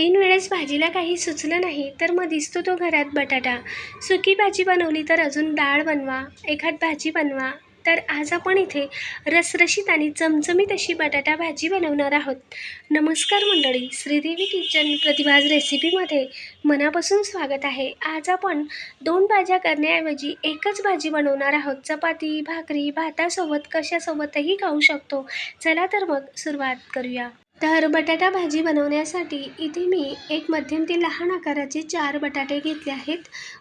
ऐन वेळेस भाजीला काही सुचलं नाही तर मग दिसतो तो घरात बटाटा. सुकी भाजी बनवली तर अजून डाळ बनवा एखाद भाजी बनवा. तर आज आपण इथे रसरशीत आणि चमचमीत अशी बटाटा भाजी बनवणार आहोत. नमस्कार मंडळी श्रीदेवी किचन प्रतिभाज रेसिपीमध्ये मनापासून स्वागत आहे. आज आपण दोन भाज्या करण्याऐवजी एकच भाजी बनवणार आहोत. चपाती भाकरी भातासोबत कशासोबतही खाऊ शकतो. चला तर मग सुरुवात करूया. तर बटाटा भाजी बनवण्यासाठी इथे मी एक मध्यम ते लहान आकाराचे चार बटाटे घेतले आहेत.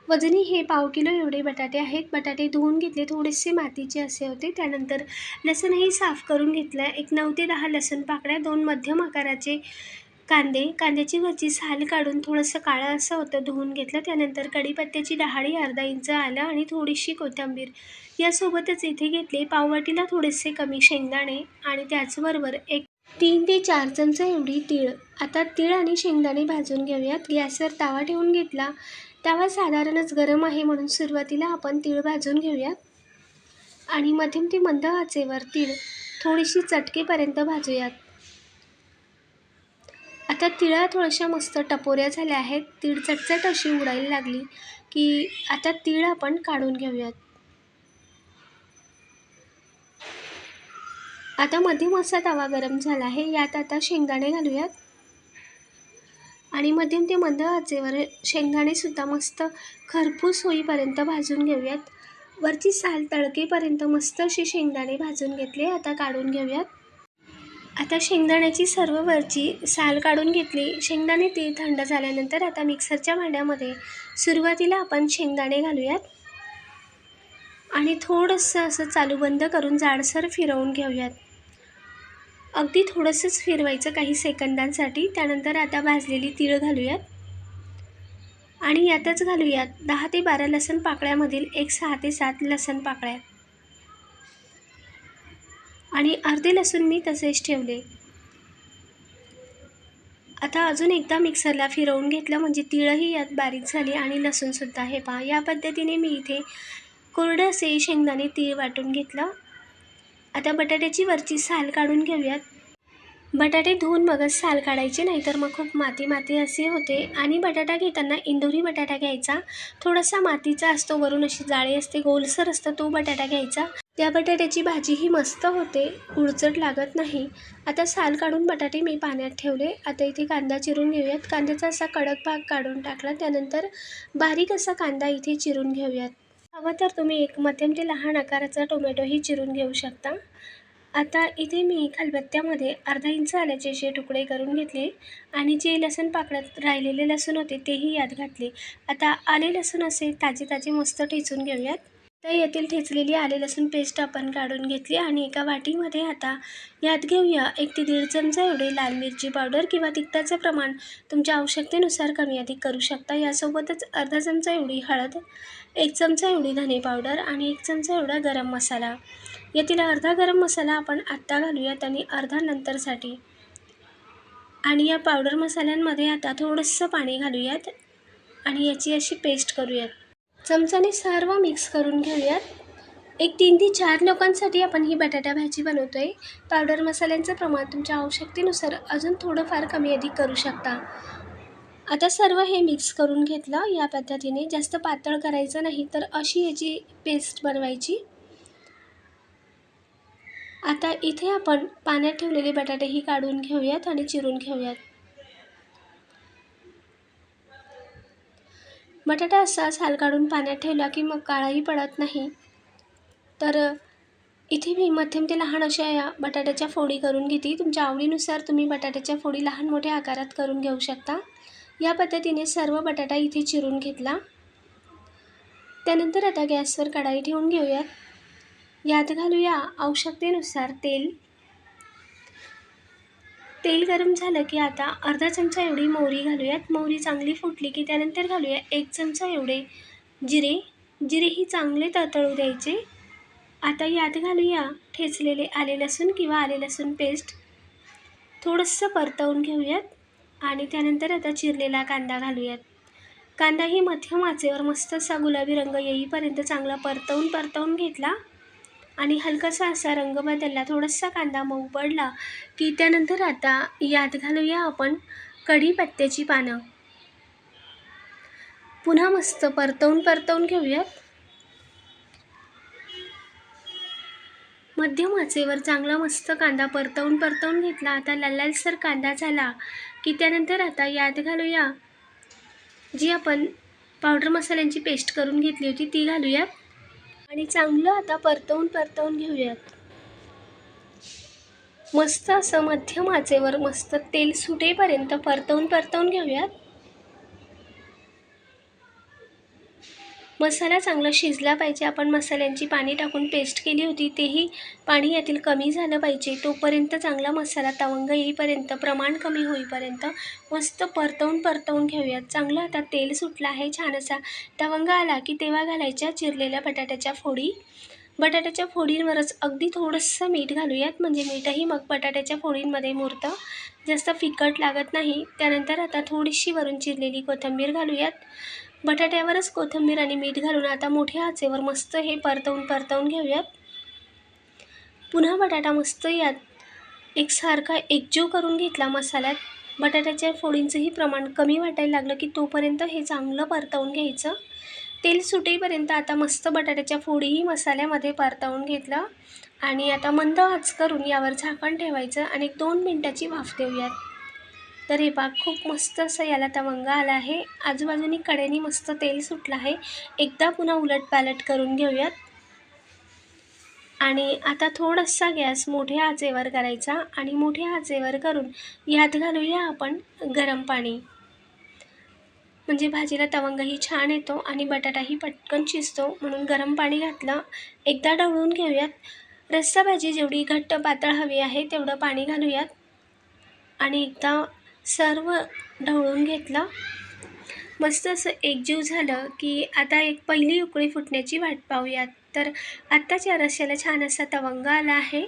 वजनी हे पाव किलो एवढे बटाटे आहेत. बटाटे धुवून घेतले थोडेसे मातीचे असे होते. त्यानंतर लसणही साफ करून घेतलं. एक नऊ ते दहा लसूण पाकळ्या दोन मध्यम आकाराचे कांदे कांद्याची वरची साल काढून थोडंसं काळं असं होतं धुवून घेतलं. त्यानंतर कढीपत्त्याची डहाळी अर्धा इंच आलं आणि थोडीशी कोथिंबीर यासोबतच इथे घेतले. पाववाटीला थोडेसे कमी शेंगदाणे आणि त्याचबरोबर एक तीन ते चार चमचा एवढी तीळ. आता तीळ आणि शेंगदाणे भाजून घेऊयात. गॅसवर तावा ठेवून घेतला. तवा साधारणच गरम आहे म्हणून सुरुवातीला आपण तीळ भाजून घेऊयात. आणि मध्यम ते मंद आचेवर तीळ थोडीशी चटकेपर्यंत भाजूयात. आता तिळा थोड्याशा मस्त टपोऱ्या झाल्या आहेत. तीळ चटचट अशी उडायला लागली की आता तीळ आपण काढून घेऊयात. आता मध्यम असा तवा गरम झाला आहे. यात आता शेंगदाणे घालूयात. आणि मध्यम ते मंद आचेवर शेंगदाणेसुद्धा मस्त खरपूस होईपर्यंत भाजून घेऊयात. वरची साल तळकेपर्यंत मस्त असे शेंगदाणे भाजून घेतले. आता काढून घेऊयात. आता शेंगदाण्याची सर्व वरची साल काढून घेतली. शेंगदाणे ते थंड झाल्यानंतर आता मिक्सरच्या भांड्यामध्ये सुरुवातीला आपण शेंगदाणे घालूयात. आणि थोडंसं असं चालू बंद करून जाडसर फिरवून घेऊयात. अगदी थोडंसंच फिरवायचं काही सेकंदांसाठी. त्यानंतर आता भाजलेली तीळ घालूयात. आणि यातच घालूयात दहा ते बारा लसण पाकळ्यामधील एक सहा ते सात लसण पाकळ्या. आणि अर्धे लसूण मी तसेच ठेवले. आता अजून एकदा मिक्सरला फिरवून घेतलं म्हणजे तिळही यात बारीक झाली आणि लसूणसुद्धा. हे पहा या पद्धतीने मी इथे कोरडं असे शेंगदाणे तीळ वाटून घेतलं. आता बटाट्याची वरची साल काढून घेऊयात. बटाटे धुवून मगच साल काढायचे नाहीतर मग खूप माती माती असे होते. आणि बटाटा घेताना इंदोरी बटाटा घ्यायचा. थोडासा मातीचा असतो वरून अशी जाळी असते गोलसर असतं तो बटाटा घ्यायचा. त्या बटाट्याची भाजी ही मस्त होते उडचट लागत नाही. आता साल काढून बटाटे मी पाण्यात ठेवले. आता इथे कांदा चिरून घेऊयात. कांद्याचा असा कडक भाग काढून टाकला. त्यानंतर बारीक असा कांदा इथे चिरून घेऊयात. हवं तर तुम्ही एक मध्यम ते लहान आकाराचा टोमॅटोही चिरून घेऊ शकता. आता इथे मी खलबत्त्यामध्ये अर्धा इंच आल्याचे असे तुकडे करून घेतले आणि जे लसूण पाकळ्यात राहिलेले लसूण होते तेही यात घातले. आता आले लसूण असे ताजे ताजे मस्त ठेचून घेऊयात. तर यातील ठेचलेली आले लसूण पेस्ट आपण काढून घेतली आणि एका वाटीमध्ये आता यात घेऊया एक ते दीड चमचा एवढे लाल मिरची पावडर किंवा तिखटाचं प्रमाण तुमच्या आवश्यकतेनुसार कमी अधिक करू शकता. यासोबतच अर्धा चमचा एवढी हळद एक चमचा एवढी धने पावडर आणि एक चमचा एवढा गरम मसाला. यातील अर्धा गरम मसाला आपण आत्ता घालूयात आणि अर्धा नंतरसाठी. आणि या पावडर मसाल्यांमध्ये आता थोडंसं पाणी घालूयात आणि याची अशी पेस्ट करूयात. चमचाने सर्व मिक्स करून घेऊयात. एक तीन ते चार लोकांसाठी आपण ही बटाटा भाजी बनवतो आहे पावडर मसाल्यांचं प्रमाण तुमच्या आवश्यकतेनुसार अजून थोडंफार कमी अधिक करू शकता. आता सर्व हे मिक्स करून घेतलं. या पद्धतीने जास्त पातळ करायचं नाही तर अशी याची पेस्ट बनवायची. आता इथे आपण पाण्यात ठेवलेले बटाटेही काढून घेऊयात आणि चिरून घेऊयात. बटाटा असा साल काढून पाण्यात ठेवला की मग काळाही पडत नाही. तर इथे मी मध्यम ते लहान अशा या बटाट्याच्या फोडी करून घेते. तुमच्या आवडीनुसार तुम्ही बटाट्याच्या फोडी लहान मोठ्या आकारात करून घेऊ शकता. या पद्धतीने सर्व बटाटा इथे चिरून घेतला. त्यानंतर आता गॅसवर कढाई ठेवून घेऊयात. यात घालूया आवश्यकतेनुसार तेल. तेल गरम झालं की आता अर्धा चमचा एवढी मोहरी घालूयात. मोहरी चांगली फुटली की त्यानंतर घालूया एक चमचा एवढे जिरे. जिरे ही चांगले तळतळू द्यायचे. आता यात घालूया ठेचलेले आले लसूण किंवा आले लसूण पेस्ट. थोडंसं परतवून घेऊयात आणि त्यानंतर आता चिरलेला कांदा घालूयात. कांदाही मध्यम आचेवर मस्त असा गुलाबी रंग येईपर्यंत चांगला परतवून परतवून घेतला. आणि हलकासा असा रंग बदलला थोडासा कांदा मऊ पडला की त्यानंतर आता यात घालूया आपण कढीपत्त्याची पानं. पुन्हा मस्त परतवून परतवून घेऊयात. मध्यम आचेवर चांगला मस्त कांदा परतवून परतवून घेतला. आता लालसर कांदा झाला की त्यानंतर आता यात घालूया. जी आपण पावडर मसाल्यांची पेस्ट करून घेतली होती ती घालूयात. आणि चांगलं आता परतवून परतवून घेऊयात. मस्त असं मध्यम आचेवर मस्त तेल सुटेपर्यंत परतवून परतवून घेऊयात. मसाला चांगला शिजला पाहिजे. आपण मसाल्यांची पाणी टाकून पेस्ट केली होती. तेही पाणी यातील कमी झालं पाहिजे. तोपर्यंत चांगला मसाला तवंग येईपर्यंत प्रमाण कमी होईपर्यंत मस्त परतवून परतवून घेऊयात. चांगलं आता तेल सुटलं आहे छान असा तवंग आला की तेव्हा घालायच्या चिरलेल्या बटाट्याच्या फोडी. बटाट्याच्या फोडींवरच अगदी थोडंसं मीठ घालूयात. म्हणजे मीठही मग बटाट्याच्या फोडींमध्ये मुरतं. जास्त फिकट लागत नाही. त्यानंतर आता थोडीशी वरून चिरलेली कोथिंबीर घालूयात. बटाट्यावरच कोथिंबीर आणि मीठ घालून आता मोठ्या आचेवर मस्त हे परतवून परतवून घेऊयात. पुन्हा बटाटा मस्त यात एकसारखा एकजीव करून घेतला मसाल्यात. बटाट्याच्या फोडींचंही प्रमाण कमी वाटायला लागलं की तोपर्यंत हे चांगलं परतवून घ्यायचं. तेल सुटेपर्यंत आता मस्त बटाट्याच्या फोडीही मसाल्यामध्ये परतवून घेतलं आणि आता मंद आच करून यावर झाकण ठेवायचं आणि दोन मिनटाची वाफ देऊयात. तर हे पाक खूप मस्त असं याला तवंगा आला आहे. आजूबाजूनी कडेनी मस्त तेल सुटलं आहे. एकदा पुन्हा उलट पालट करून घेऊयात. आणि आता थोडासा गॅस मोठ्या आचेवर करायचा आणि मोठ्या आचेवर करून यात घालूया आपण गरम पाणी. म्हणजे भाजीला तवंगही छान येतो आणि बटाटाही पटकन शिजतो म्हणून गरम पाणी घातलं. एकदा ढवळून घेऊयात. रस्सा भाजी जेवढी घट्ट पातळ हवी आहे तेवढं पाणी घालूयात. आणि एकदा सर्व ढवळून घेतलं. मस्त असं एकजीव झालं की आता एक पहिली उकळी फुटण्याची वाट पाहूयात. तर आत्ताच्या रश्याला छान असा तवंगा आला आहे.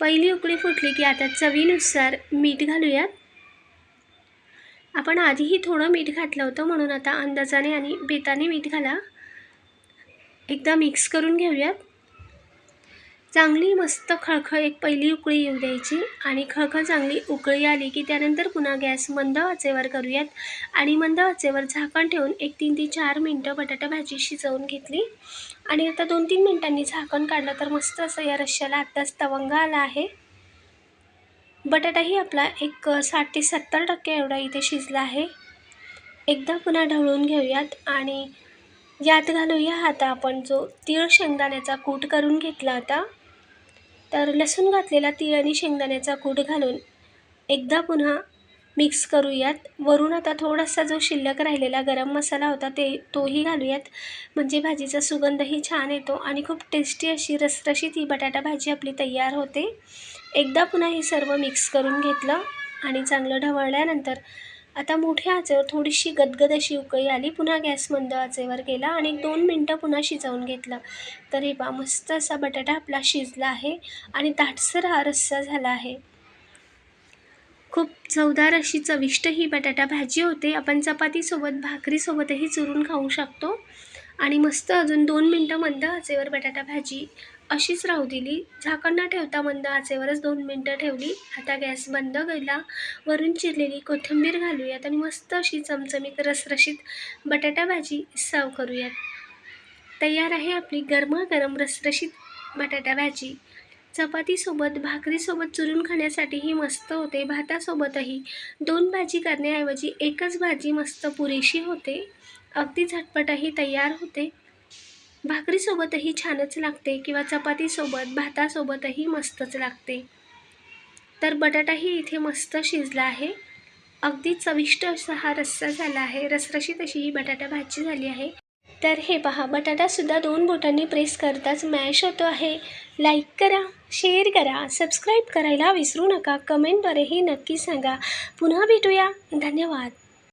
पहिली उकळी फुटली की आता चवीनुसार मीठ घालूयात. आपण आधीही थोडं मीठ घातलं होतं म्हणून आता अंदाजाने आणि बेताने मीठ घाला. एकदा मिक्स करून घेऊयात. चांगली मस्त खळखळ एक पहिली उकळी येऊ द्यायची. आणि खळखळ चांगली उकळी आली की त्यानंतर पुन्हा गॅस मंद आचेवर करूयात. आणि मंद आचेवर झाकण ठेवून एक तीन ते चार मिनटं बटाटा भाजी शिजवून घेतली. आणि आता दोन तीन मिनटांनी झाकण काढलं तर मस्त असं या रश्श्याला आत्ताच तवंगा आला आहे. बटाटाही आपला एक साठ ते सत्तर टक्के एवढा इथे शिजला आहे. एकदा पुन्हा ढवळून घेऊयात आणि यात घालूया आता आपण जो तीळ शेंगदाण्याचा कूट करून घेतला होता. तर लसूण घातलेला तीळ आणि शेंगदाण्याचा कूट घालून एकदा पुन्हा मिक्स करूयात. वरून आता थोडासा जो शिल्लक राहिलेला गरम मसाला होता ते तोही घालूयात. म्हणजे भाजीचा सुगंधही छान येतो आणि खूप टेस्टी अशी रसरशीत ही बटाटा भाजी आपली तयार होते. एकदा पुन्हा हे सर्व मिक्स करून घेतलं आणि चांगलं ढवळल्यानंतर आता मोठ्या आचेवर थोडीशी गदगद अशी उकळी आली. पुन्हा गॅस मंद आचेवर केला आणि दोन मिनटं पुन्हा शिजवून घेतलं. तर हे पा मस्त असा बटाटा आपला शिजला आहे आणि दाटसर हा रस्सा झाला आहे. खूप चवदार अशी चविष्ट ही बटाटा भाजी होते. आपण चपातीसोबत भाकरीसोबतही चुरून खाऊ शकतो. आणि मस्त अजून दोन मिनटं मंद आचेवर बटाटा भाजी अशीच राहू दिली. झाकण न ठेवता मंद आचेवरच दोन मिनटं ठेवली. आता गॅस बंद केला. वरून चिरलेली कोथिंबीर घालूयात आणि मस्त अशी चमचमीत रसरशीत बटाटा भाजी सर्व करूयात. तयार आहे आपली गरमागरम रसरशीत बटाटा भाजी. चपातीसोबत भाकरीसोबत चुरून खाण्यासाठीही मस्त होते. भातासोबतही. दोन भाजी करण्याऐवजी एकच भाजी मस्त पुरेशी होते. अगदी झटपटही तयार होते. भाकरीसोबतही छानच लागते किंवा चपातीसोबत भातासोबतही मस्तच लागते. तर बटाटाही इथे मस्त शिजला आहे. अगदी चविष्ट असा हा रस्सा झाला आहे. रसरशीत अशी ही बटाटा भाजी झाली आहे. तर हे पहा बटाटासुद्धा दोन बोटांनी प्रेस करताच मॅश होतो आहे. लाईक करा शेअर करा सबस्क्राईब करायला विसरू नका. कमेंटद्वारेही नक्की सांगा. पुन्हा भेटूया. धन्यवाद.